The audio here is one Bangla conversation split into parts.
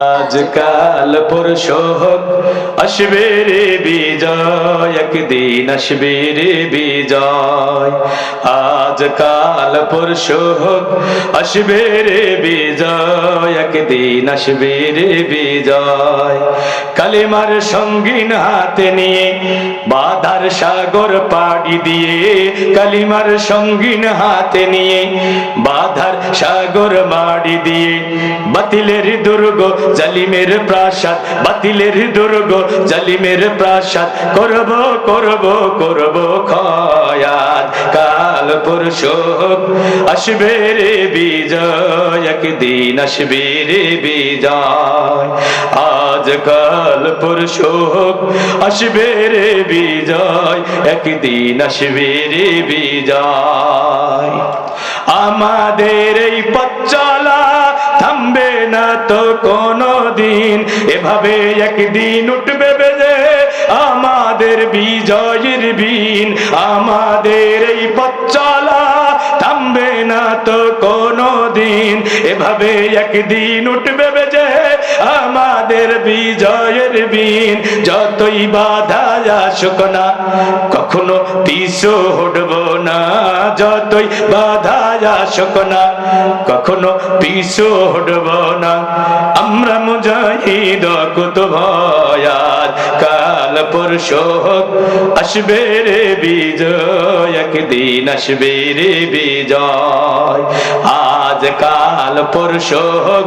আজকাল পরশু হোক আসবে রে বিজয়, একদিন আসবে রে বিজয়। আজকাল পরশু হোক আসবে রে বিজয়, একদিন আসবে রে বিজয়। কালিমার সঙ্গীন হাতে নিয়ে বাধার সাগর পাড়ি দিয়ে কালিমার সঙ্গীন হাতে নিয়ে বাধার সাগর মাড়ি দিয়ে বাতিলের দুর্গ জালিমের প্রাসাদ, বাতিলের দুর্গ জালিমের প্রাসাদ, করব করব করব খয়াত হোক, আসবে রে বিজয় একদিন আসবে রে বিজয়। আজ কাল আসবে রে বিজয় একদিন আসবে রে বিজয়। আমাদের এই পথ থামবে না তো কোনো দিন এভাবে একদিন উঠবে আমাদের বিজয়ের বিন, আমাদের এই পথ চলা থামবে না তো কোনো দিন এভাবে একদিন উঠবে বেজে আমাদের বিজয়ের বিন। যতই বাধা আসুক না, কখনো পিছু হটব না। যতই বাধা আসুক না, কখনো পিছু হটব না। আমরা মুজাহিদ কত ভয়াত কাল পরশু হোক, আসবে রে বিজয় একদিন আসবে রে বিজয়। আজ কাল পরশু হোক,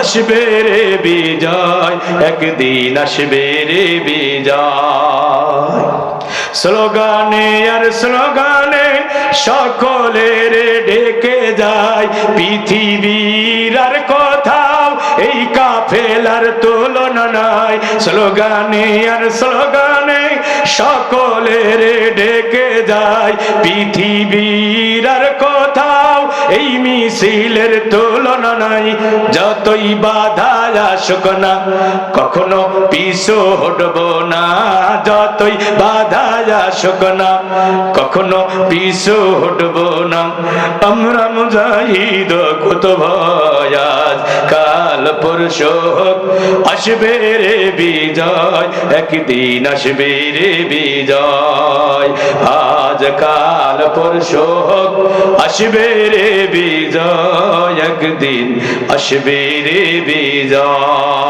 আসবে রে বিজয় একদিন আসবে রে বিজয়। স্লোগানে আর স্লোগানে সকলের ডেকে যায় পৃথিবীর আর কোথাও এই কাফেলার তুলনা নাই, স্লোগানে আর স্লোগানে সকলের ডেকে যায়। পৃথিবীর আর কোথাও এই মিছিলের তুলনা নাই, যতই বাধা আসুক না, কখনো পিছু হটব না। যতই বাধা আসুক না, কখনো পিছু হটব না। আমরা মুজাহিদ কত ভয়াজ কাল পরশু হোক, আসবে রে বিজয় একদিন আসবে রে বিজয়। আজ কাল পরশু হোক, আসবে রে বিজয় একদিন আসবে রে বিজয়।